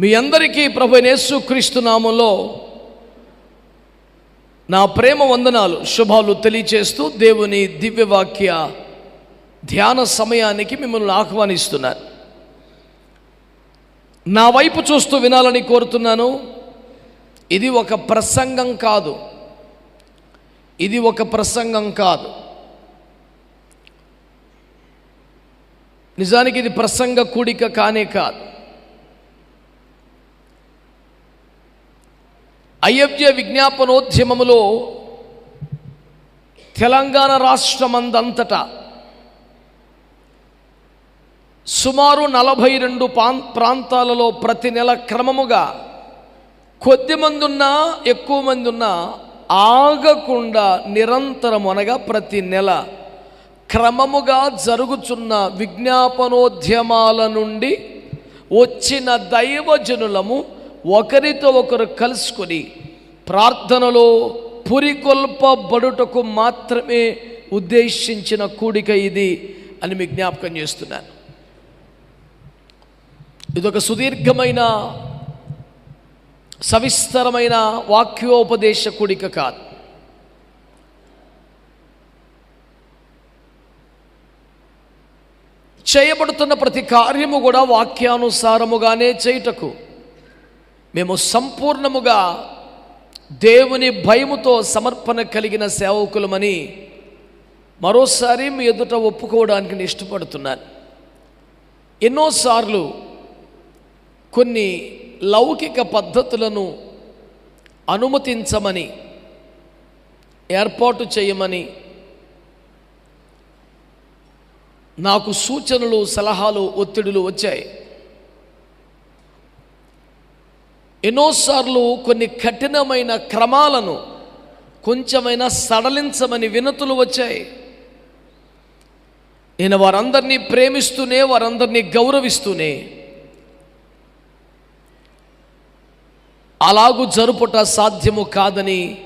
మీ అందరికీ ప్రభు యేసుక్రీస్తు నామంలో నా ప్రేమ వందనాలు శుభాలు తెలియచేస్తూ దేవుని దివ్యవాక్య ధ్యాన సమయానికి మిమ్మల్ని ఆహ్వానిస్తున్నాను నా వైపు చూస్తూ వినాలని కోరుతున్నాను. ఇది ఒక ప్రసంగం కాదు. ఇది ఒక ప్రసంగం కాదు. నిజానికి ఇది ప్రసంగ కూడిక కానే కాదు. అయోధ్య విజ్ఞాపనోద్యమములో తెలంగాణ రాష్ట్రమందంతటా సుమారు నలభై రెండు ప్రాంతాలలో ప్రతి నెల క్రమముగా కొద్ది మంది ఉన్నా ఎక్కువ మంది ఉన్నా ఆగకుండా నిరంతరం అనగా ప్రతి నెల క్రమముగా జరుగుచున్న విజ్ఞాపనోద్యమాల నుండి వచ్చిన దైవజనులము ఒకరితో ఒకరు కలుసుకొని ప్రార్థనలో పురికొల్పబడుటకు మాత్రమే ఉద్దేశించిన కూడిక ఇది అని మీ జ్ఞాపకం చేస్తున్నాను. ఇదొక సుదీర్ఘమైన సవిస్తరమైన వాక్యోపదేశ కూడిక కాదు. చేయబడుతున్న ప్రతి కార్యము కూడా వాక్యానుసారముగానే చేయుటకు మేము సంపూర్ణముగా దేవుని భయముతో సమర్పణ కలిగిన సేవకులమని మరోసారి మీ ఎదుట ఒప్పుకోవడానికి నేను ఇష్టపడుతున్నాను. ఎన్నోసార్లు కొన్ని లౌకిక పద్ధతులను అనుమతించమని ఏర్పాటు చేయమని నాకు సూచనలు సలహాలు ఒత్తిడులు వచ్చాయి. ఎన్నోసార్లు కొన్ని కఠినమైన క్రమాలను కొంచెమైనా సడలించమని వినతులు వచ్చాయి. నేను వారందరినీ ప్రేమిస్తూనే వారందరినీ గౌరవిస్తూనే అలాగూ జరుపుట సాధ్యము కాదని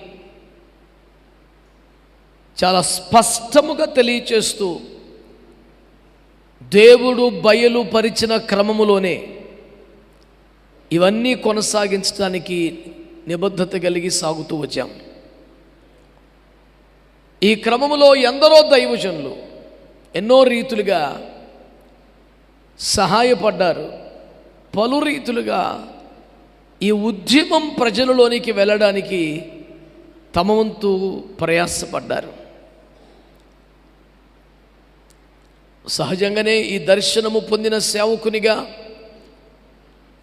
చాలా స్పష్టముగా తెలియచేస్తూ దేవుడు బయలుపరిచిన క్రమములోనే ఇవన్నీ కొనసాగించడానికి నిబద్ధత కలిగి సాగుతూ వచ్చాం. ఈ క్రమంలో ఎందరో దైవజనులు ఎన్నో రీతులుగా సహాయపడ్డారు. పలు రీతులుగా ఈ ఉద్యమం ప్రజలలోనికి వెళ్ళడానికి తమ వంతు ప్రయాసపడ్డారు. సహజంగానే ఈ దర్శనము పొందిన సేవకునిగా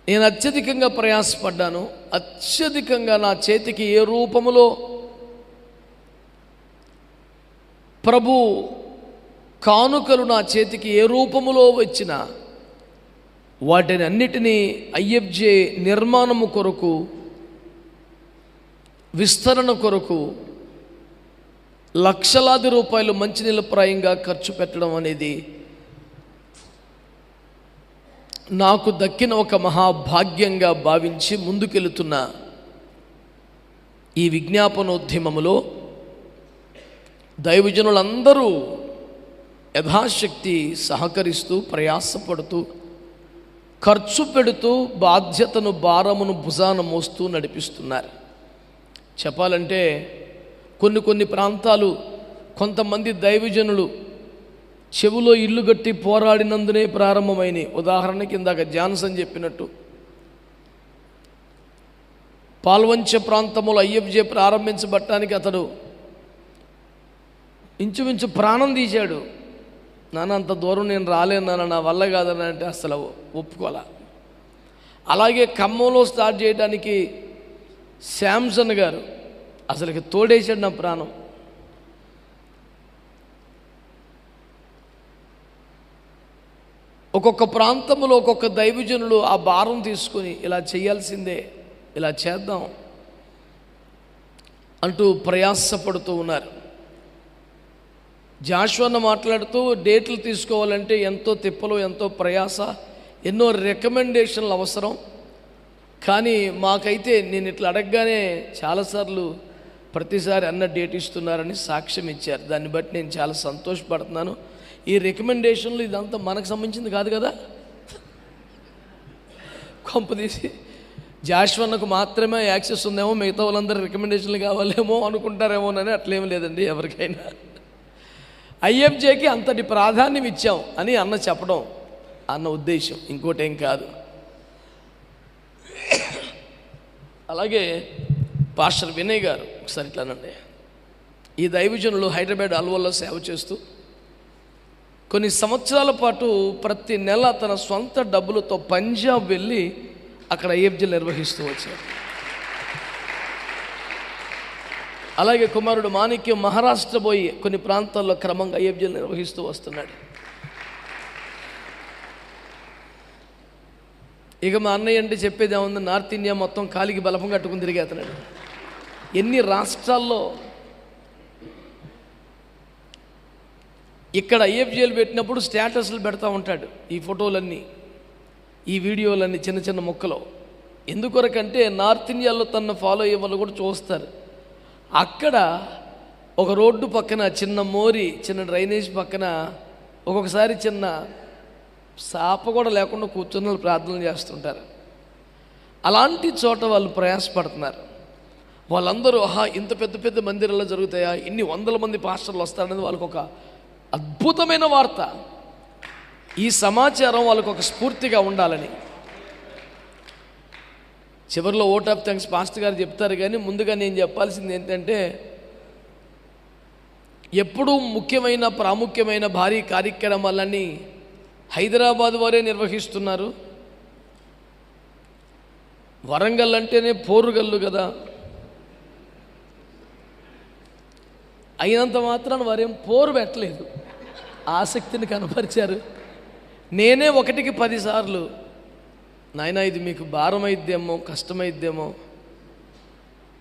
నేను అత్యధికంగా ప్రయాసపడ్డాను. అత్యధికంగా నా చేతికి ఏ రూపములో ప్రభు కానుకలు నా చేతికి ఏ రూపములో వచ్చిన వాటిని అన్నిటినీ ఐఎఫ్జే నిర్మాణము కొరకు విస్తరణ కొరకు లక్షలాది రూపాయలు మంచినీళ్ళప్రాయంగా ఖర్చు పెట్టడం అనేది నాకు దక్కిన ఒక మహాభాగ్యంగా భావించి ముందుకెళుతున్న ఈ విజ్ఞాపనోద్యమములో దైవజనులందరూ యథాశక్తి సహకరిస్తూ ప్రయాసపడుతూ ఖర్చు పెడుతూ బాధ్యతను భారమును భుజాన మోస్తూ నడిపిస్తున్నారు. చెప్పాలంటే కొన్ని కొన్ని ప్రాంతాలు కొంతమంది దైవజనులు చెవులో ఇల్లు కట్టి పోరాడినందునే ప్రారంభమైనవి ఉదాహరణకి ఇందాక జాన్సన్ చెప్పినట్టు. పాల్వంచ ప్రాంతంలో ఐఎఫ్జే ప్రారంభించబట్టానికి అతడు ఇంచుమించు ప్రాణం తీశాడు. నాన్న అంత దూరం నేను రాలేను నాన్న నా వల్ల కాదని అంటే అసలు ఒప్పుకోలే. అలాగే ఖమ్మంలో స్టార్ట్ చేయడానికి శాంసన్ గారు అసలుకి తోడేశాడు నా ప్రాణం. ఒక్కొక్క ప్రాంతంలో ఒక్కొక్క దైవజనులు ఆ భారం తీసుకొని ఇలా చేయాల్సిందే ఇలా చేద్దాం అంటూ ప్రయాసపడుతూ ఉన్నారు. జాషువన్న మాట్లాడుతూ డేట్లు తీసుకోవాలంటే ఎంతో తిప్పలు ఎంతో ప్రయాస ఎన్నో రికమెండేషన్లు అవసరం. కానీ మాకైతే నేను ఇట్లా అడగగానే చాలాసార్లు ప్రతిసారి అన్న డేట్ ఇస్తున్నారని సాక్ష్యం ఇచ్చారు. దాన్ని బట్టి నేను చాలా సంతోషపడుతున్నాను. ఈ రికమెండేషన్లు ఇదంతా మనకు సంబంధించింది కాదు కదా? కొంపదీసి జాష్వన్నకు మాత్రమే యాక్సెస్ ఉందేమో మిగతా వాళ్ళందరూ రికమెండేషన్లు కావాలేమో అనుకుంటారేమోనని అట్లేం లేదండి ఎవరికైనా. ఐఎఫ్జేకి అంతటి ప్రాధాన్యం ఇచ్చాం అని అన్న చెప్పడం అన్న ఉద్దేశం. ఇంకోటి ఏం కాదు. అలాగే పాస్టర్ వినయ్ గారు ఒకసారి ఇట్లానండి. ఈ దైవజనులు హైదరాబాద్ అల్వల్లో సేవ చేస్తూ కొన్ని సంవత్సరాల పాటు ప్రతి నెల తన సొంత డబ్బులతో పంజాబ్ వెళ్ళి అక్కడ ఐఎఫ్జీలు నిర్వహిస్తూ వచ్చారు. అలాగే కుమారుడు మాణిక్యం మహారాష్ట్ర పోయి కొన్ని ప్రాంతాల్లో క్రమంగా ఐఎఫ్జీలు నిర్వహిస్తూ వస్తున్నాడు. ఇక మా అన్నయ్య అంటే చెప్పేది ఏముంది? నార్త్ ఇండియా మొత్తం కాలికి బలపం కట్టుకుని తిరిగేస్తున్నాడు ఎన్ని రాష్ట్రాల్లో ఇక్కడ ఐఎఫ్జిఎల్ పెట్టినప్పుడు స్టేటస్లు పెడతా ఉంటాడు ఈ ఫోటోలన్నీ ఈ వీడియోలన్నీ చిన్న చిన్న ముక్కలు. ఎందుకొరకంటే నార్త్ ఇండియాలో తన ఫాలో అయ్యే వాళ్ళు కూడా చూస్తారు. అక్కడ ఒక రోడ్డు పక్కన చిన్న మోరి చిన్న డ్రైనేజ్ పక్కన ఒక్కొక్కసారి చిన్న సాప కూడా లేకుండా కూర్చొని వాళ్ళు ప్రార్థనలు చేస్తుంటారు. అలాంటి చోట వాళ్ళు ప్రయాసపడుతున్నారు. వాళ్ళందరూ ఆహా ఇంత పెద్ద పెద్ద మందిరాల్లో జరుగుతాయా? ఇన్ని వందల మంది పాస్టర్లు వస్తారనేది వాళ్ళకు ఒక అద్భుతమైన వార్త. ఈ సమాచారం వాళ్ళకు ఒక స్ఫూర్తిగా ఉండాలని. చివరిలో ఓట్ ఆఫ్ థ్యాంక్స్ పాస్టర్ గారు చెప్తారు కానీ ముందుగా నేను చెప్పాల్సింది ఏంటంటే ఎప్పుడూ ముఖ్యమైన ప్రాముఖ్యమైన భారీ కార్యక్రమాలన్నీ హైదరాబాద్ వారే నిర్వహిస్తున్నారు. వరంగల్ అంటేనే పోరుగల్లు కదా. అయినంత మాత్రాన వారేం పోరు పెట్టలేదు. ఆసక్తిని కనపరిచారు. నేనే ఒకటికి పదిసార్లు నాయన ఇది మీకు భారమైద్దేమో కష్టమైద్దేమో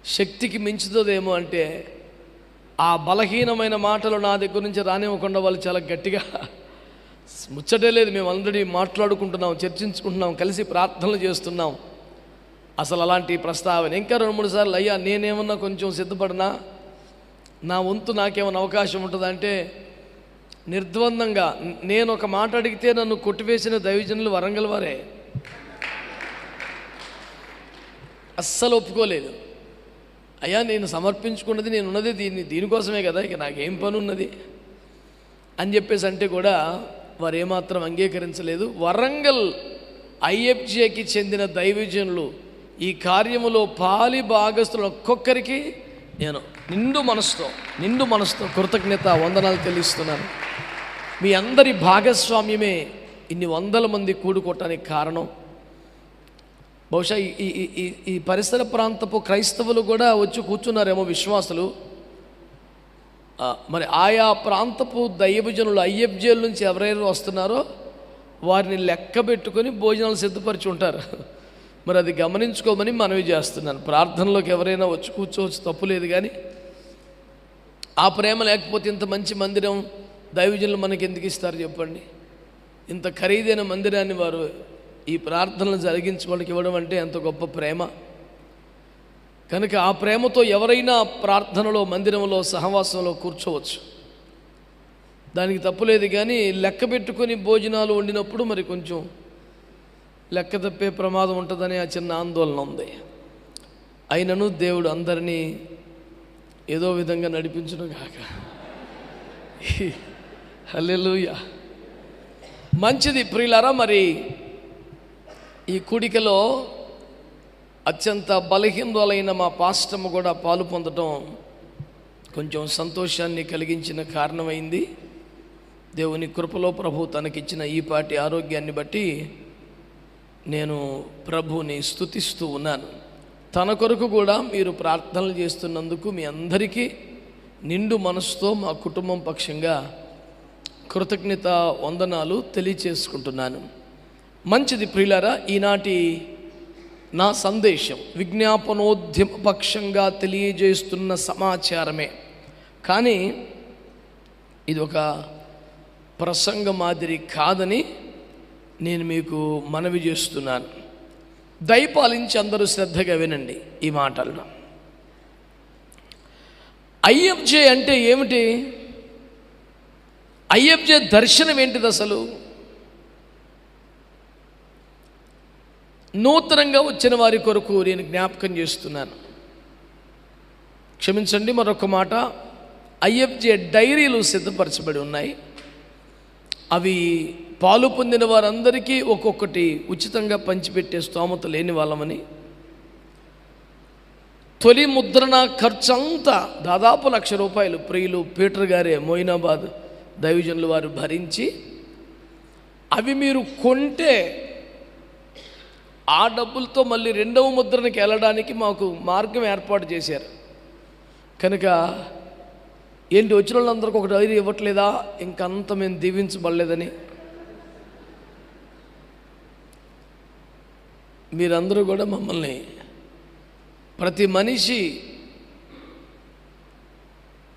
శక్తికి మించుతుందేమో అంటే ఆ బలహీనమైన మాటలు నా దగ్గర నుంచి రానివ్వకుండా వాళ్ళు చాలా గట్టిగా ముచ్చటే లేదు. మేము ఆల్రెడీ మాట్లాడుకుంటున్నాం చర్చించుకుంటున్నాం కలిసి ప్రార్థనలు చేస్తున్నాం. అసలు అలాంటి ప్రస్తావన. ఇంకా రెండు మూడు సార్లు అయ్యా నేనేమన్నా కొంచెం సిద్ధపడినా నా వంతు నాకేమైనా అవకాశం ఉంటుందంటే నిర్ద్వందంగా నేను ఒక మాట అడిగితే నన్ను కొట్టివేసిన దైవజనులు వరంగల్ వారే. అస్సలు ఒప్పుకోలేదు. అయ్యా నేను సమర్పించుకున్నది నేను ఉన్నది దీన్ని దీనికోసమే కదా ఇక నాకేం పని ఉన్నది అని చెప్పేసి అంటే కూడా వారు ఏమాత్రం అంగీకరించలేదు. వరంగల్ ఐఎఫ్జేకి చెందిన దైవజనులు ఈ కార్యములో పాలి భాగస్తులు ఒక్కొక్కరికి నేను నిండు మనసుతో నిండు మనసుతో కృతజ్ఞత వందనాలు తెలుస్తున్నాను మీ అందరి భాగస్వామ్యమే ఇన్ని వందల మంది కూడుకోవటానికి కారణం. బహుశా ఈ ఈ- ఈ- పరిసర ప్రాంతపు క్రైస్తవులు కూడా వచ్చి కూర్చున్నారేమో విశ్వాసులు. మరి ఆయా ప్రాంతపు దైవజనులు ఐఎఫ్జేల నుంచి ఎవరైనా వస్తున్నారో వారిని లెక్క పెట్టుకొని భోజనాలు సిద్ధపరిచి ఉంటారు. మరి అది గమనించుకోమని మనవి చేస్తున్నాను. ప్రార్థనలోకి ఎవరైనా వచ్చి కూర్చోవచ్చు తప్పు లేదు కానీ ఆ ప్రేమ లేకపోతే ఇంత మంచి మందిరం దైవజనులు మనకి ఎందుకు ఇస్తారు చెప్పండి? ఇంత ఖరీదైన మందిరాన్ని వారు ఈ ప్రార్థనలు జరిగించుకోవడానికి ఇవ్వడం అంటే ఎంత గొప్ప ప్రేమ. కనుక ఆ ప్రేమతో ఎవరైనా ప్రార్థనలో మందిరంలో సహవాసంలో కూర్చోవచ్చు. దానికి తప్పులేదు కానీ లెక్క పెట్టుకొని భోజనాలు వండినప్పుడు మరి కొంచెం లెక్క తప్పే ప్రమాదం ఉంటుందని ఆ చిన్న ఆందోళన ఉంది. అయినను దేవుడు అందరినీ ఏదో విధంగా నడిపించును కాక హల్లెలూయా. మంచిది ప్రియులారా మరి ఈ కూడికలో అత్యంత బలహీనులైన మా పాస్టమ్ కూడా పాలు పొందడం కొంచెం సంతోషాన్ని కలిగించిన కారణమైంది. దేవుని కృపలో ప్రభు తనకిచ్చిన ఈ పాటి ఆరోగ్యాన్ని బట్టి నేను ప్రభుని స్తుతిస్తూ ఉన్నాను. తన కొరకు కూడా మీరు ప్రార్థనలు చేస్తున్నందుకు మీ అందరికీ నిండు మనసుతో మా కుటుంబం పక్షంగా కృతజ్ఞత వందనాలు తెలియచేసుకుంటున్నాను. మంచిది ప్రియులారా ఈనాటి నా సందేశం విజ్ఞాపనోద్యమ పక్షంగా తెలియజేస్తున్న సమాచారమే. కానీ ఇది ఒక ప్రసంగ మాదిరి కాదని నేను మీకు మనవి చేస్తున్నాను. దయపాలించి అందరూ శ్రద్ధగా వినండి ఈ మాటలను. ఐఎఫ్జే అంటే ఏమిటి? ఐఎఫ్జే దర్శనం ఏంటిది అసలు? నూతనంగా వచ్చిన వారి కొరకు నేను జ్ఞాపకం చేస్తున్నాను. క్షమించండి మరొక మాట. ఐఎఫ్జే డైరీలు సిద్ధపరచబడి ఉన్నాయి. అవి పాలు పొందిన వారందరికీ ఒక్కొక్కటి ఉచితంగా పంచిపెట్టే స్తోమత లేని వాళ్ళమని. తొలి ముద్రణ ఖర్చు అంతా దాదాపు లక్ష రూపాయలు ప్రియులు పీటర్ గారే మోయినాబాద్ దైవజనులు వారు భరించి అవి మీరు కొంటే ఆ డబ్బులతో మళ్ళీ రెండవ ముద్రణకి వెళ్ళడానికి మాకు మార్గం ఏర్పాటు చేశారు. కనుక ఏంటి వచ్చిన వాళ్ళందరికీ ఒక డైరీ ఇవ్వట్లేదా? ఇంకంత మేము దీవించబడలేదని మీరందరూ కూడా మమ్మల్ని ప్రతి మనిషి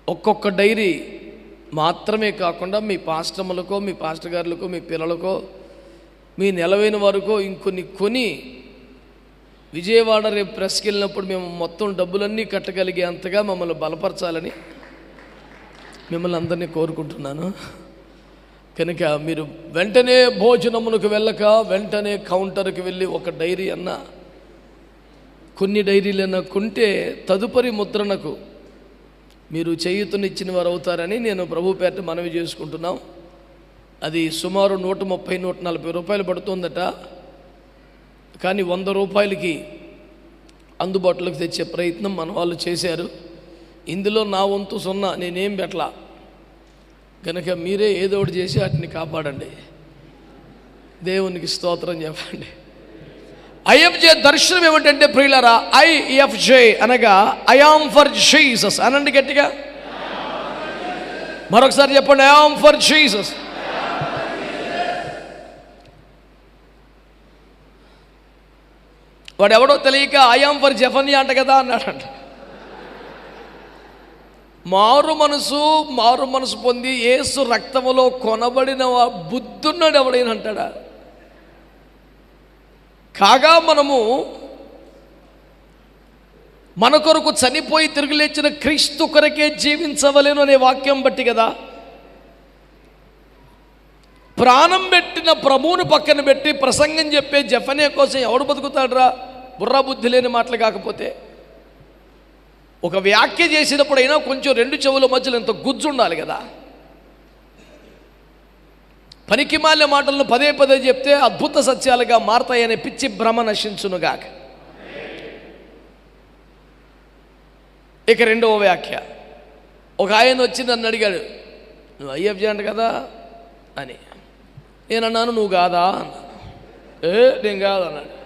ఒక్కొక్క డైరీ మాత్రమే కాకుండా మీ పాస్టములకో మీ పాస్టర్ గారులకో మీ పిల్లలకో మీ నెలవైన వరకు ఇంకొన్ని కొని విజయవాడ రేపు ప్రెస్కి వెళ్ళినప్పుడు మేము మొత్తం డబ్బులన్నీ కట్టగలిగే అంతగా మమ్మల్ని బలపరచాలని మిమ్మల్ని అందరినీ కోరుకుంటున్నాను. కనుక మీరు వెంటనే భోజనమునకు వెళ్ళక వెంటనే కౌంటర్కి వెళ్ళి ఒక డైరీ అన్నా. కొన్ని డైరీలైనా కొంటే తదుపరి ముద్రణకు మీరు చేయుతనిచ్చిన వారు అవుతారని నేను ప్రభు పేట మనవి చేసుకుంటున్నాం. అది సుమారు నూట ముప్పై నూట నలభై రూపాయలు పడుతుందట. కానీ వంద రూపాయలకి అందుబాటులోకి తెచ్చే ప్రయత్నం మన వాళ్ళు చేశారు. ఇందులో నా వంతు సున్నా నేనేం పెట్టలా. కనుక మీరే ఏదో ఒకటి చేసి వాటిని కాపాడండి. దేవునికి స్తోత్రం చెప్పండి. ఐఎఫ్జే దర్శనం ఏమిటంటే ప్రియులరా ఐఎఫ్జే అనగా ఐఆమ్ ఫర్ జీసస్ అనండి గట్టిగా. మరొకసారి చెప్పండి ఐఆమ్ ఫర్ జీసస్ వాడు ఎవడో తెలియక ఐఆమ్ ఫర్ జఫన్యా అంట కదా అన్నాడంట. మారు మనసు మారు మనసు పొంది ఏసు రక్తములో కొనబడిన బుద్ధున్నాడు ఎవడైనా అంటాడా? కాగా మనము మన కొరకు చనిపోయి తిరిగి లేచిన క్రీస్తు కొరకే జీవించవలేను అనే వాక్యం బట్టి కదా? ప్రాణం పెట్టిన ప్రభువును పక్కన పెట్టి ప్రసంగం చెప్పే జఫనే కోసం ఎవడు బతుకుతాడురా? బుర్రా బుద్ధి లేని మాటలు కాకపోతే. ఒక వ్యాఖ్య చేసినప్పుడైనా కొంచెం రెండు చెవుల మధ్యలో ఇంత గుజ్జు ఉండాలి కదా. పనికిమాలిన మాటలను పదే పదే చెప్తే అద్భుత సత్యాలుగా మారతాయనే పిచ్చి భ్రమ నశించునుగాక. ఇక రెండవ వ్యాఖ్య. ఒక ఆయన వచ్చి నన్ను అడిగాడు నువ్వు ఐఎఫ్జే అంట కదా? అని. నేనన్నాను నువ్వు కాదా? అన్నాను. ఏ నేను కాదన్నాడు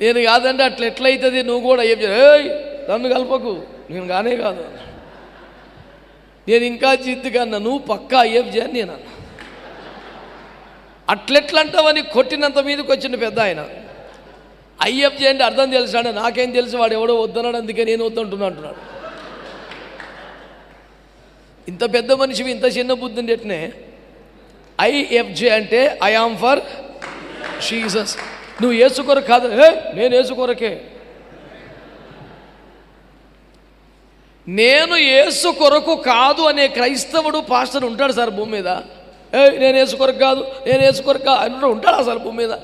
నేను కాదంటే అట్లా ఎట్లయితుంది? నువ్వు కూడా ఏం ఏయ్ నన్ను కలపకు. నేను కానే కాదు నేను ఇంకా జిద్దుగా అన్నా. నువ్వు పక్కా ఏం అని నేను అన్నా. అట్లెట్లంటావని కొట్టినంత మీదకి వచ్చిన పెద్ద ఆయన. ఐఎఫ్జే అంటే అర్థం తెలుసాడు నాకేం తెలుసు వాడు ఎవడో వద్దన్నాడు అందుకే నేను వద్దంటున్నా అంటున్నాడు. ఇంత పెద్ద మనిషివి ఇంత చిన్న బుద్ధి ఉండేటనే ఐఎఫ్జే అంటే ఐ ఆమ్ ఫర్ షీజస్ నువ్వు ఏసు కాదు. ఏ నేను ఏసుకొరకే నేను ఏసు కొరకు కాదు అనే క్రైస్తవుడు పాస్టర్ ఉంటాడు సార్ భూమి మీద. ఏ నేను ఏసు కొరకు కాదు నేను ఏసు కొరకు కాదు అని ఉంటాడు అసలు భూమి మీద?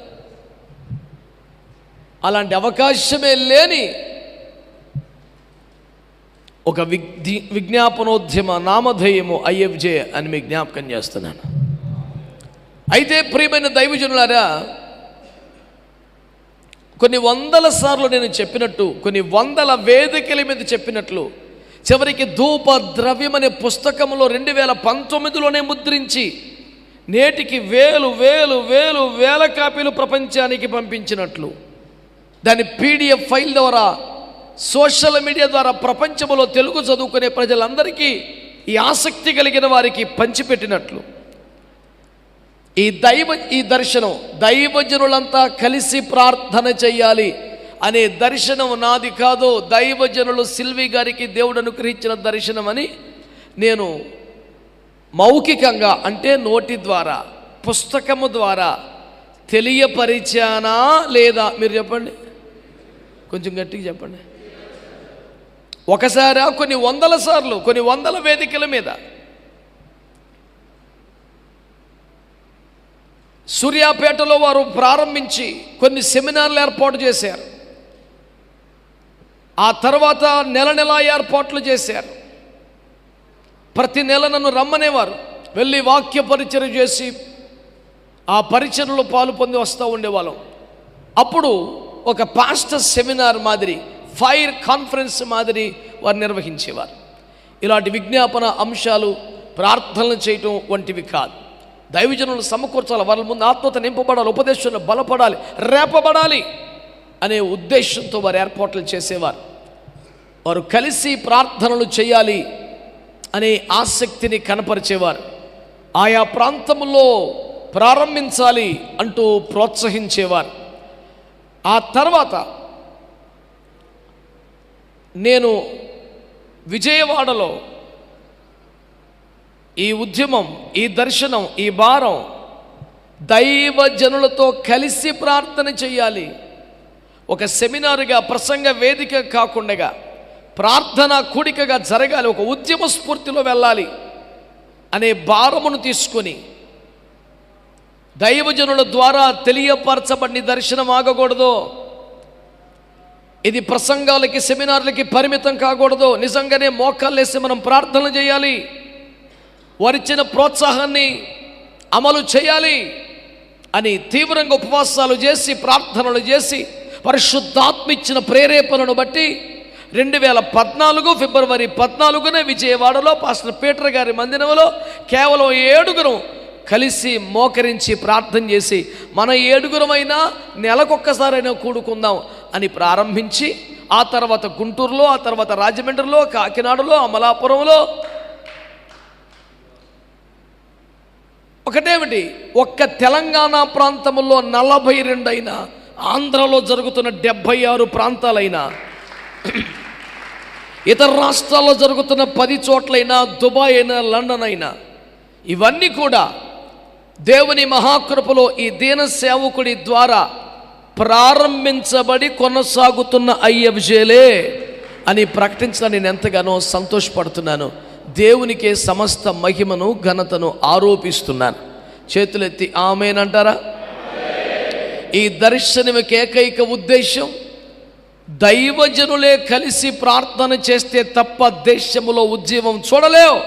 అలాంటి అవకాశమే లేని ఒక విజ్ఞి విజ్ఞాపనోద్యమ నామధేయము ఐఎఫ్జే అని మీకు జ్ఞాపకం చేస్తున్నాను. అయితే ప్రియమైన దైవజనులారా కొన్ని వందల సార్లు నేను చెప్పినట్టు కొన్ని వందల వేదికల మీద చెప్పినట్లు చివరికి ధూప ద్రవ్యం అనే పుస్తకంలో రెండు వేల పంతొమ్మిదిలోనే ముద్రించి నేటికి వేలు వేలు వేలు వేల కాపీలు ప్రపంచానికి పంపించినట్లు. దాని పీడిఎఫ్ ఫైల్ ద్వారా సోషల్ మీడియా ద్వారా ప్రపంచంలో తెలుగు చదువుకునే ప్రజలందరికీ ఈ ఆసక్తి కలిగిన వారికి పంచిపెట్టినట్లు. ఈ దైవ ఈ దర్శనం దైవజనులంతా కలిసి ప్రార్థన చెయ్యాలి అనే దర్శనం నాది కాదు. దైవజనులు సిల్వి గారికి దేవుడు అనుగ్రహించిన దర్శనం అని నేను మౌఖికంగా అంటే నోటి ద్వారా పుస్తకము ద్వారా తెలియపరిచానా లేదా? మీరు చెప్పండి. కొంచెం గట్టిగా చెప్పండి. ఒకసారా? కొన్ని వందల సార్లు కొన్ని వందల వేదికల మీద సూర్యాపేటలో వారు ప్రారంభించి కొన్ని సెమినార్లు ఏర్పాటు చేశారు. ఆ తర్వాత నెల నెల ఏర్పాట్లు చేశారు. ప్రతి నెల నన్ను రమ్మనేవారు. వెళ్ళి వాక్య పరిచయం చేసి ఆ పరిచయలో పాలు పొంది వస్తూ ఉండేవాళ్ళం. అప్పుడు ఒక పాస్టర్ సెమినార్ మాదిరి ఫైర్ కాన్ఫరెన్స్ మాదిరి వారు నిర్వహించేవారు. ఇలాంటి విజ్ఞాపన అంశాలు ప్రార్థనలు చేయటం వంటివి కాదు. దైవజనులు సమకూర్చాలి వాళ్ళ ముందు ఆత్మత నింపబడాలి ఉపదేశంలో బలపడాలి రేపబడాలి అనే ఉద్దేశంతో వారు ఏర్పాట్లు చేసేవారు. వారు కలిసి ప్రార్థనలు చేయాలి అనే ఆసక్తిని కనపరిచేవారు. ఆయా ప్రాంతంలో ప్రారంభించాలి అంటూ ప్రోత్సహించేవారు. ఆ తర్వాత నేను విజయవాడలో ఈ ఉద్యమం ఈ దర్శనం ఈ భారం దైవజనులతో కలిసి ప్రార్థన చేయాలి. ఒక సెమినారుగా ప్రసంగ వేదిక కాకుండా ప్రార్థన కూడికగా జరగాలి ఒక ఉద్యమ స్ఫూర్తిలో వెళ్ళాలి అనే భారమును తీసుకొని దైవజనుల ద్వారా తెలియపరచబడిన దర్శనం ఆగకూడదు. ఇది ప్రసంగాలకి సెమినార్లకి పరిమితం కాకూడదు. నిజంగానే మోకాళ్ళేసి మనం ప్రార్థన చేయాలి. వారిచ్చిన ప్రోత్సాహాన్ని అమలు చేయాలి అని తీవ్రంగా ఉపవాసాలు చేసి ప్రార్థనలు చేసి పరిశుద్ధాత్మ ఇచ్చిన ప్రేరేపణను బట్టి రెండు వేల పద్నాలుగు ఫిబ్రవరి పద్నాలుగునే విజయవాడలో పాస్టర్ పీటర్ గారి మందిరంలో కేవలం ఏడుగురు కలిసి మోకరించి ప్రార్థన చేసి మన ఏడుగురమైనా నెలకొక్కసారైనా కూడుకుందాం అని ప్రారంభించి ఆ తర్వాత గుంటూరులో ఆ తర్వాత రాజమండ్రిలో కాకినాడలో అమలాపురంలో ఒకటేమిటి? ఒక్క తెలంగాణ ప్రాంతంలో నలభై రెండు ఆంధ్రలో జరుగుతున్న డెబ్భై ఆరు ప్రాంతాలైనా ఇతర రాష్ట్రాల్లో జరుగుతున్న పది చోట్లైనా దుబాయ్ అయినా లండన్ అయినా ఇవన్నీ కూడా దేవుని మహాకృపలో ఈ దీన సేవకుడి ద్వారా ప్రారంభించబడి కొనసాగుతున్న ఐఎఫ్జేలే అని ప్రకటించిన నేను ఎంతగానో సంతోషపడుతున్నాను. దేవునికే సమస్త మహిమను ఘనతను ఆరోపిస్తున్నాను. చేతులెత్తి ఆమెనంటారా ఈ దర్శనమికి ఏకైక ఉద్దేశం దైవజనులే కలిసి ప్రార్థన చేస్తే తప్ప దేశములో ఉద్యమం చూడలేవు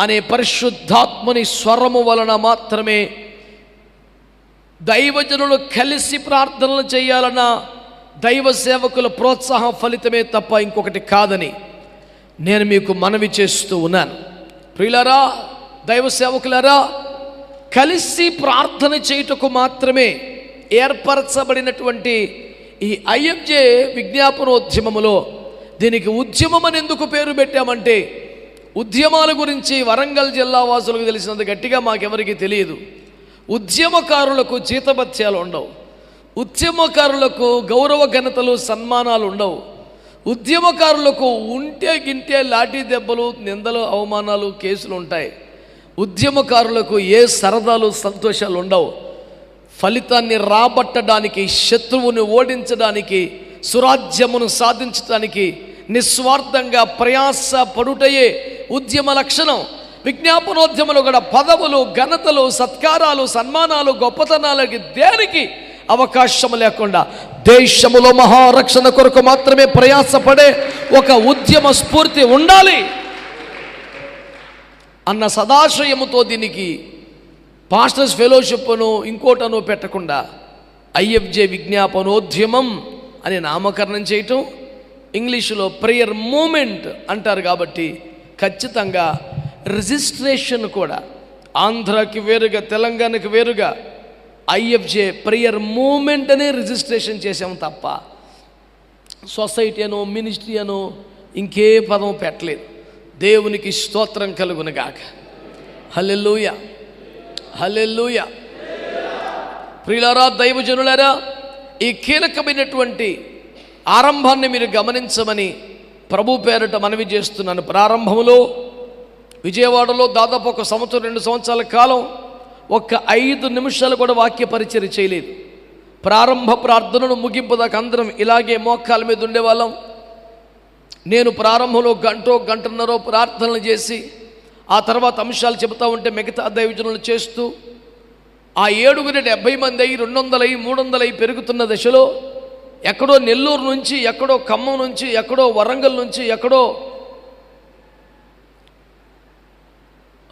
అనే పరిశుద్ధాత్మని స్వరము వలన మాత్రమే దైవజనులు కలిసి ప్రార్థనలు చేయాలన్న దైవ సేవకుల ప్రోత్సాహం ఫలితమే తప్ప ఇంకొకటి కాదని నేను మీకు మనవి చేస్తూ ఉన్నాను. ప్రియులరా దైవ సేవకులరా కలిసి ప్రార్థన చేయుటకు మాత్రమే ఏర్పరచబడినటువంటి ఈ ఐఎంజే విజ్ఞాపనోద్యమములో దీనికి ఉద్యమం అని ఎందుకు పేరు పెట్టామంటే ఉద్యమాల గురించి వరంగల్ జిల్లా వాసులకు తెలిసినంత గట్టిగా మాకెవరికి తెలియదు. ఉద్యమకారులకు జీతభత్యాలు ఉండవు. ఉద్యమకారులకు గౌరవ ఘనతలు సన్మానాలు ఉండవు. ఉద్యమకారులకు ఉంటే గింటే లాఠీ దెబ్బలు నిందలు అవమానాలు కేసులు ఉంటాయి ఉద్యమకారులకు ఏ సరదాలు సంతోషాలు ఉండవు. ఫలితాన్ని రాబట్టడానికి శత్రువుని ఓడించడానికి సురాజ్యమును సాధించడానికి నిస్వార్థంగా ప్రయాస పడుటయే ఉద్యమ లక్షణం. విజ్ఞాపనోద్యమంలో కూడా పదవులు ఘనతలు సత్కారాలు సన్మానాలు గొప్పతనాలకి దేనికి అవకాశం లేకుండా దేశములో మహారక్షణ కొరకు మాత్రమే ప్రయాసపడే ఒక ఉద్యమ స్ఫూర్తి ఉండాలి అన్న సదాశయముతో దీనికి పాస్టర్స్ ఫెలోషిప్ను ఇంకోటనో పెట్టకుండా ఐఎఫ్జే విజ్ఞాపనోద్యమం అని నామకరణం చేయటం ఇంగ్లీషులో ప్రేయర్ మూమెంట్ అంటారు కాబట్టి ఖచ్చితంగా రిజిస్ట్రేషన్ కూడా ఆంధ్రాకి వేరుగా తెలంగాణకి వేరుగా ఐఎఫ్జే ప్రేయర్ మూమెంట్ అనే రిజిస్ట్రేషన్ చేసాం తప్ప సొసైటీ అనో మినిస్ట్రీ అనో ఇంకే పదం పెట్టలేదు. దేవునికి స్తోత్రం కలుగునగాక. హల్లెలూయ. హల్లెలూయ. ప్రియులారా దైవజనులారా ఈ కీలకమైనటువంటి ఆరంభాన్ని మీరు గమనించమని ప్రభు పేరట మనవి చేస్తున్నాను. ప్రారంభంలో విజయవాడలో దాదాపు ఒక సంవత్సరం రెండు సంవత్సరాల కాలం ఒక్క ఐదు నిమిషాలు కూడా వాక్య పరిచయం చేయలేదు. ప్రారంభ ప్రార్థనను ముగింపు దాకా అందరం ఇలాగే మోకాల మీద ఉండేవాళ్ళం. నేను ప్రారంభంలో గంటో గంటన్నరో ప్రార్థనలు చేసి ఆ తర్వాత అంశాలు చెబుతూ ఉంటే మిగతా దైవజనులు చేస్తూ ఆ ఏడుగురి డెబ్బై మంది అయి రెండు వందలై మూడు వందలై పెరుగుతున్న దశలో ఎక్కడో నెల్లూరు నుంచి ఎక్కడో ఖమ్మం నుంచి ఎక్కడో వరంగల్ నుంచి ఎక్కడో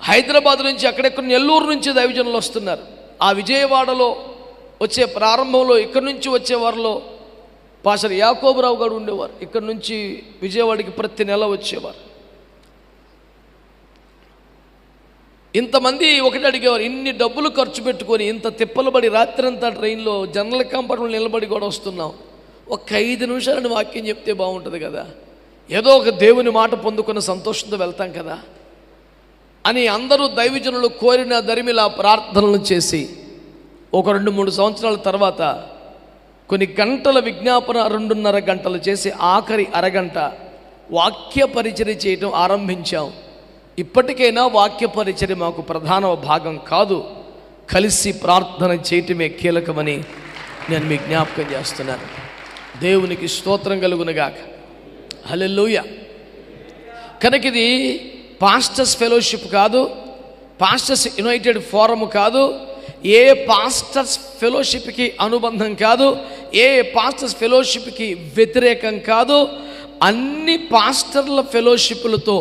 హైదరాబాద్ నుంచి అక్కడెక్కడ నెల్లూరు నుంచి దైవజనులు వస్తున్నారు. ఆ విజయవాడలో వచ్చే ప్రారంభంలో ఇక్కడి నుంచి వచ్చే వారిలో పాసర్ యాకోబరావు గారు ఉండేవారు. ఇక్కడి నుంచి విజయవాడకి ప్రతి నెల వచ్చేవారు. ఇంతమంది ఒకటి అడిగేవారు ఇన్ని డబ్బులు ఖర్చు పెట్టుకొని ఇంత తిప్పలబడి రాత్రంతా ట్రైన్లో జనరల్ కంపార్ట్మెంట్ నిలబడి కూడా వస్తున్నాం. ఒక ఐదు నిమిషాలని వాక్యం చెప్తే బాగుంటుంది కదా. ఏదో ఒక దేవుని మాట పొందుకున్న సంతోషంతో వెళ్తాం కదా. అని అందరూ దైవజనులు కోరిన దరిమిలా ప్రార్థనలు చేసి ఒక రెండు మూడు సంవత్సరాల తర్వాత కొన్ని గంటల విజ్ఞాపన రెండున్నర గంటలు చేసి ఆఖరి అరగంట వాక్య పరిచర్య చేయటం ఆరంభించాం. ఇప్పటికైనా వాక్య పరిచర్య మాకు ప్రధాన భాగం కాదు. కలిసి ప్రార్థన చేయటమే కీలకమని నేను మీ జ్ఞాపకం చేస్తున్నాను. దేవునికి స్తోత్రం కలుగునగాక. హలెల్లుయ. కనుక ఇది పాస్టర్స్ ఫెలోషిప్ కాదు పాస్టర్స్ యునైటెడ్ ఫోరం కాదు ఏ పాస్టర్స్ ఫెలోషిప్కి అనుబంధం కాదు ఏ పాస్టర్స్ ఫెలోషిప్కి వ్యతిరేకం కాదు అన్ని పాస్టర్ల ఫెలోషిప్లతో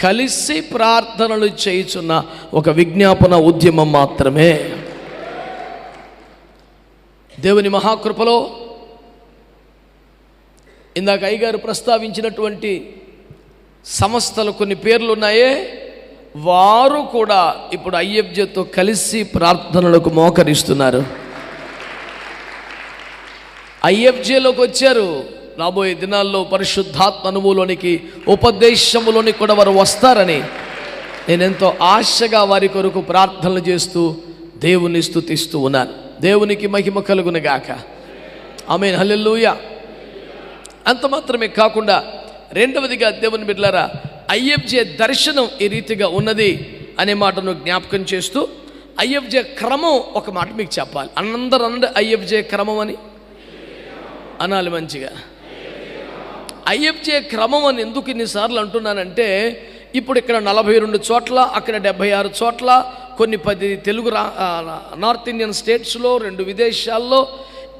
కలిసి ప్రార్థనలు చేయుచున్న ఒక విజ్ఞాపన ఉద్యమం మాత్రమే. దేవుని మహాకృపలో ఇందాక అయ్యగారు ప్రస్తావించినటువంటి సంస్థలు కొన్ని పేర్లు ఉన్నాయే. వారు కూడా ఇప్పుడు ఐఎఫ్జేతో కలిసి ప్రార్థనలకు మోకరిస్తున్నారు. ఐఎఫ్జేలోకి వచ్చారు. రాబోయే దినాల్లో పరిశుద్ధాత్మ ఉపదేశములోని కూడా వారు వస్తారని. నేనెంతో ఆశగా వారి కొరకు ప్రార్థనలు చేస్తూ దేవుని స్థుతిస్తూ ఉన్నాను. దేవునికి మహిమ కలుగునగాక ఆమె హల్లెలూయా. అంత మాత్రమే కాకుండా రెండవదిగా దేవుని బిడ్డలారా ఐఎఫ్జే దర్శనం ఈ రీతిగా ఉన్నది అనే మాటను జ్ఞాపకం చేస్తూ ఐఎఫ్జే క్రమం ఒక మాట మీకు చెప్పాలి. అందరూ అనండి ఐఎఫ్జే క్రమం అని? అనాలి మంచిగా. ఐఎఫ్జే క్రమం అని ఎందుకు ఇన్నిసార్లు అంటున్నానంటే ఇప్పుడు ఇక్కడ నలభై రెండు చోట్ల అక్కడ డెబ్బై ఆరు చోట్ల కొన్ని పది తెలుగు రా నార్త్ ఇండియన్ స్టేట్స్లో రెండు విదేశాల్లో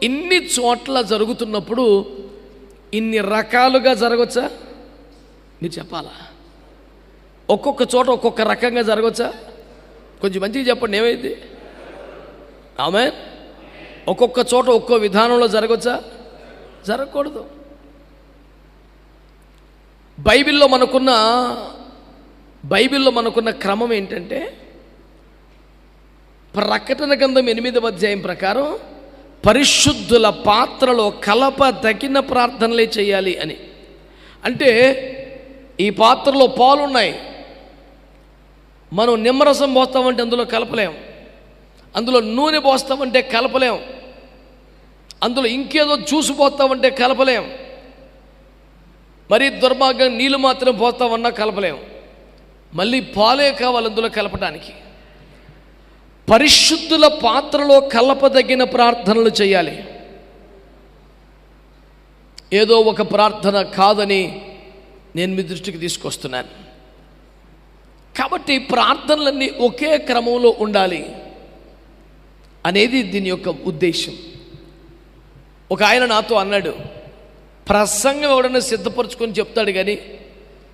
ఇన్ని చోట్ల జరుగుతున్నప్పుడు ఇన్ని రకాలుగా జరగవచ్చా మీరు చెప్పాలా? ఒక్కొక్క చోట ఒక్కొక్క రకంగా జరగవచ్చా కొంచెం మంచిగా చెప్పండి ఏమైంది? ఆమె? ఒక్కొక్క చోట ఒక్కో విధానంలో జరగవచ్చా జరగకూడదు. బైబిల్లో మనకున్న బైబిల్లో మనకున్న క్రమం ఏంటంటే ప్రకటన గంధం ఎనిమిదవ అధ్యాయం ప్రకారం పరిశుద్ధుల పాత్రలో కలప తగిన ప్రార్థనలే చేయాలి అని. అంటే ఈ పాత్రలో పాలు ఉన్నాయి మనం నిమ్మరసం పోస్తామంటే అందులో కలపలేం. అందులో నూనె పోస్తామంటే కలపలేం. అందులో ఇంకేదో జ్యూస్ పోస్తామంటే కలపలేం. మరీ దుర్మార్గం నీళ్ళు మాత్రం పోస్తామన్నా కలపలేం. మళ్ళీ పాలే కావాలి అందులో కలపడానికి పరిశుద్ధుల పాత్రలో కలపదగిన ప్రార్థనలు చేయాలి. ఏదో ఒక ప్రార్థన కాదని నేను మీ దృష్టికి తీసుకొస్తున్నాను. కాబట్టి ప్రార్థనలన్నీ ఒకే క్రమంలో ఉండాలి అనేది దీని యొక్క ఉద్దేశం. ఒక ఆయన నాతో అన్నాడు ప్రసంగం ఎవడన్నా సిద్ధపరచుకొని చెప్తాడు కానీ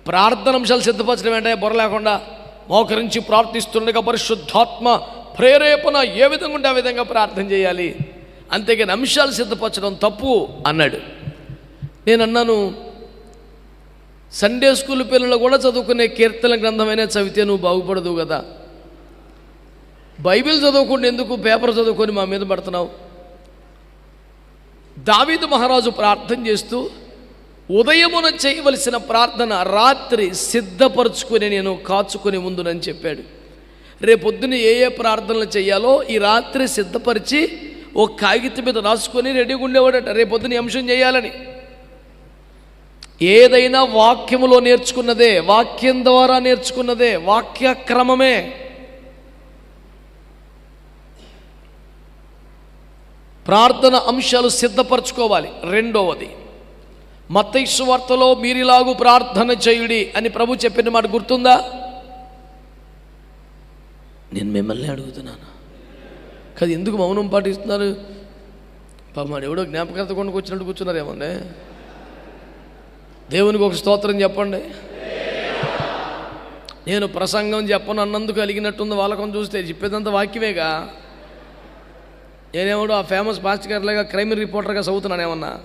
ప్రార్థన అంశాలు సిద్ధపరచడం ఏంటంటే బొర లేకుండా మోకరించి ప్రార్థిస్తుండగా పరిశుద్ధాత్మ ప్రేరేపణ ఏ విధంగా ఉంటే ఆ విధంగా ప్రార్థన చేయాలి. అంతేగాని అంశాలు సిద్ధపరచడం తప్పు అన్నాడు. నేను అన్నాను సండే స్కూల్ పిల్లలు కూడా చదువుకునే కీర్తన గ్రంథమైనా చదివితే నువ్వు బాగుపడదు కదా. బైబిల్ చదువుకుంటే ఎందుకు పేపర్ చదువుకొని మా మీద పడుతున్నావు? దావీదు మహారాజు ప్రార్థన చేస్తూ ఉదయమున చేయవలసిన ప్రార్థన రాత్రి సిద్ధపరచుకొని నేను కాచుకొని ముందునని చెప్పాడు. రేపొద్దున ఏ ఏ ప్రార్థనలు చేయాలో ఈ రాత్రి సిద్ధపరిచి ఓ కాగితం మీద రాసుకొని రెడీగా ఉండేవాడట రేపొద్దున ఈ అంశం చేయాలని. ఏదైనా వాక్యములో నేర్చుకున్నదే వాక్యం ద్వారా నేర్చుకున్నదే వాక్య క్రమమే ప్రార్థన అంశాలు సిద్ధపరచుకోవాలి. రెండవది మత్తైసు వార్తలో మీరిలాగు ప్రార్థన చేయుడి అని ప్రభు చెప్పిన మాట గుర్తుందా? నేను మిమ్మల్ని అడుగుతున్నాను. కదా ఎందుకు మౌనం పాటిస్తున్నారు? పాపం ఎవడో జ్ఞాపకత కొనుక్కు వచ్చినట్టు కూర్చున్నారేమండి దేవునికి ఒక స్తోత్రం చెప్పండి. నేను ప్రసంగం చెప్పను అన్నందుకు కలిగినట్టుంది వాళ్ళకం చూస్తే చెప్పేదంత వాక్యమేగా. నేనేమో ఆ ఫేమస్ పాస్ట్ గారిలాగా క్రైమ్ రిపోర్టర్గా చదువుతున్నాను ఏమన్నా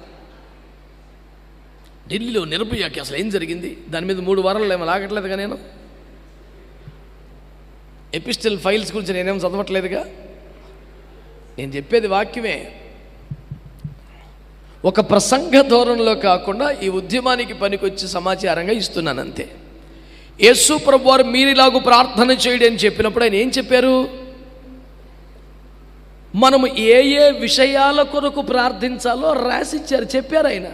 ఢిల్లీలో నిర్భయాకి అసలు ఏం జరిగింది? దాని మీద మూడు వారాలు ఏమో లాగట్లేదుగా నేను? ఎపిస్టల్ ఫైల్స్ గురించి నేనేం చదవట్లేదుగా? నేను చెప్పేది వాక్యమే. ఒక ప్రసంగ ధోరణిలో కాకుండా ఈ ఉద్యమానికి పనికొచ్చి సమాచారంగా ఇస్తున్నాను అంతే. యేసు ప్రభు వారు మీరిలాగు ప్రార్థన చేయడి అని చెప్పినప్పుడు ఆయన ఏం చెప్పారు? మనము ఏ ఏ విషయాల కొరకు ప్రార్థించాలో రాసిచ్చారు చెప్పారు ఆయన.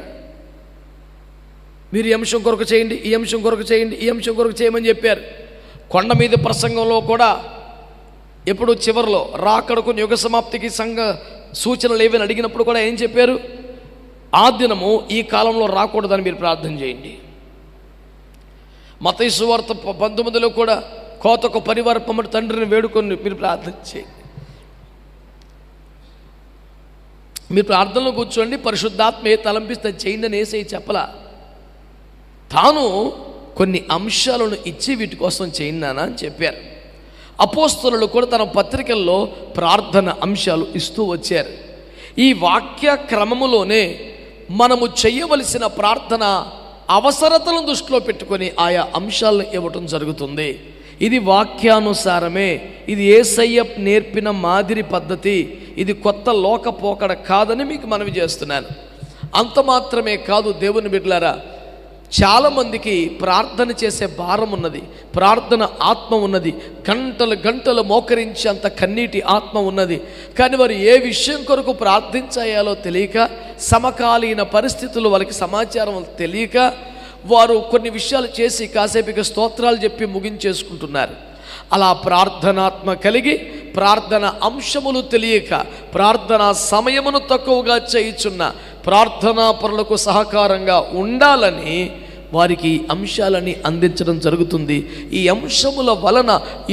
మీరు ఈ అంశం కొరకు చేయండి ఈ అంశం కొరకు చేయండి ఈ అంశం కొరకు చేయమని చెప్పారు. కొండ మీద ప్రసంగంలో కూడా ఎప్పుడు చివరిలో రాకడకు యుగ సమాప్తికి సంఘ సూచనలు ఏవని అడిగినప్పుడు కూడా ఏం చెప్పారు? ఆ దినము ఈ కాలంలో రాకూడదని మీరు ప్రార్థన చేయండి. మతైసువార్త పంతొమ్మిదిలో కూడా కోతకు పరివర్పమని తండ్రిని వేడుకొని మీరు ప్రార్థన చేయండి. మీరు ప్రార్థనలో కూర్చోండి పరిశుద్ధాత్మ ఏ తలంపిస్తే చేయండి అని వేసే చెప్పలా. తాను కొన్ని అంశాలను ఇచ్చి వీటి కోసం చేయినానా అని చెప్పారు. అపోస్తులు కూడా తన పత్రికల్లో ప్రార్థన అంశాలు ఇస్తూ వచ్చారు. ఈ వాక్య క్రమములోనే మనము చేయవలసిన ప్రార్థన అవసరతలను దృష్టిలో పెట్టుకొని ఆయా అంశాలను ఇవ్వటం జరుగుతుంది. ఇది వాక్యానుసారమే. ఇది ఏసయ్య నేర్పిన మాదిరి పద్ధతి. ఇది కొత్త లోకపోకడ కాదని మీకు మనవి చేస్తున్నాను. అంత మాత్రమే కాదు దేవుని బిడ్లారా చాలామందికి ప్రార్థన చేసే భారం ఉన్నది ప్రార్థన ఆత్మ ఉన్నది గంటలు గంటలు మోకరించేంత కన్నీటి ఆత్మ ఉన్నది. కానీ వారు ఏ విషయం కొరకు ప్రార్థించాయాలో తెలియక సమకాలీన పరిస్థితులు వాళ్ళకి సమాచారం తెలియక వారు కొన్ని విషయాలు చేసి కాసేపుగా స్తోత్రాలు చెప్పి ముగించేసుకుంటున్నారు. అలా ప్రార్థనాత్మ కలిగి ప్రార్థన అంశములు తెలియక ప్రార్థనా సమయమును తక్కువగా చేయుచున్న ప్రార్థనా పరులకు సహకారంగా ఉండాలని వారికి అంశాలని అందించడం జరుగుతుంది. ఈ అంశముల వలన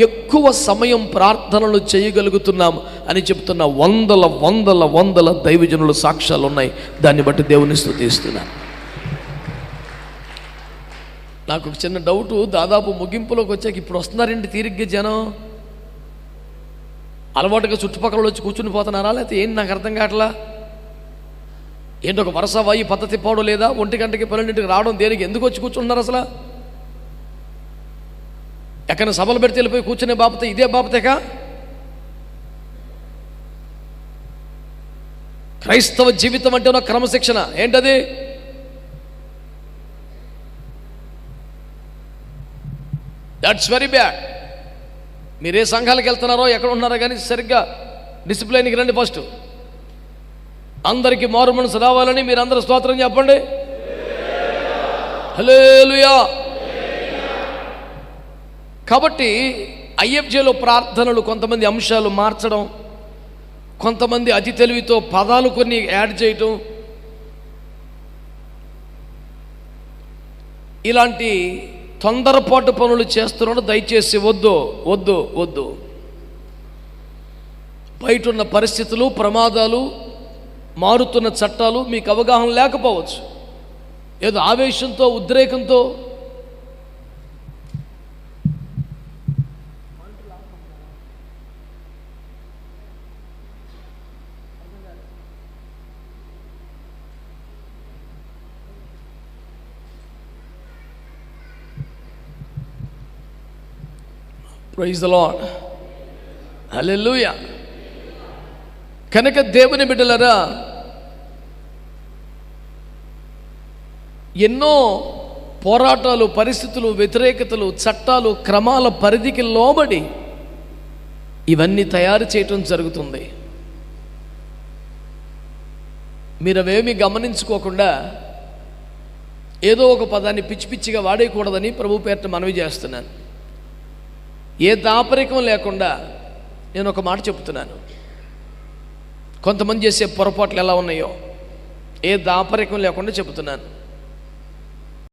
ఎక్కువ సమయం ప్రార్థనలు చేయగలుగుతున్నాం అని చెప్తున్న వందల వందల వందల దైవజనుల సాక్ష్యాలు ఉన్నాయి దాన్ని బట్టి దేవుని స్థుతిస్తున్నాను నాకు ఒక చిన్న డౌటు దాదాపు ముగింపులోకి వచ్చాక ఇప్పుడు వస్తున్నారండి తీరిగ్గా జనం? అలవాటుగా చుట్టుపక్కల వచ్చి కూర్చుని పోతున్నారా? లేకపోతే ఏంటి? నాకు అర్థం కావట్లా? ఏంటి ఒక వరుస వాయి పద్ధతి పోవడం లేదా? ఒంటి గంటకి పన్నెండింటికి రావడం దేనికి? ఎందుకు వచ్చి కూర్చుంటున్నారు అసలు? ఎక్కడ సభలు పెడితే వెళ్ళిపోయి కూర్చునే బాపతే ఇదే బాపతేకా? క్రైస్తవ జీవితం అంటే ఉన్న క్రమశిక్షణ. ఏంటది? దట్స్ వెరీ బ్యాడ్ మీరు ఏ సంఘాలకు వెళ్తున్నారో ఎక్కడ ఉన్నారో కానీ సరిగ్గా డిసిప్లైన్కి రండి ఫస్ట్ అందరికీ మారు మనసు రావాలని మీరు అందరూ స్తోత్రం చెప్పండి. హలేలుయా కాబట్టి ఐఎఫ్జేలో ప్రార్థనలు కొంతమంది అంశాలు మార్చడం కొంతమంది అతి తెలివితో పదాలు కొన్ని యాడ్ చేయటం ఇలాంటి తొందరపాటు పనులు చేస్తున్నాడు దయచేసి వద్దు వద్దు వద్దు. బయట ఉన్న పరిస్థితులు ప్రమాదాలు మారుతున్న చట్టాలు మీకు అవగాహన లేకపోవచ్చు. ఏదో ఆవేశంతో ఉద్రేకంతో. ప్రైజ్ ద లాడ్ హల్లెలూయా కనుక దేవుని బిడ్డలరా ఎన్నో పోరాటాలు పరిస్థితులు వ్యతిరేకతలు చట్టాలు క్రమాల పరిధికి లోబడి ఇవన్నీ తయారు చేయటం జరుగుతుంది. మీరు అవేమి గమనించుకోకుండా ఏదో ఒక పదాన్ని పిచ్చి పిచ్చిగా వాడేయకూడదని ప్రభు పేరిట మనవి చేస్తున్నాను. ఏ దాపరికం లేకుండా నేను ఒక మాట చెప్తున్నాను. కొంతమంది చేసే పొరపాట్లు ఎలా ఉన్నాయో ఏ దాపరికం లేకుండా చెబుతున్నాను.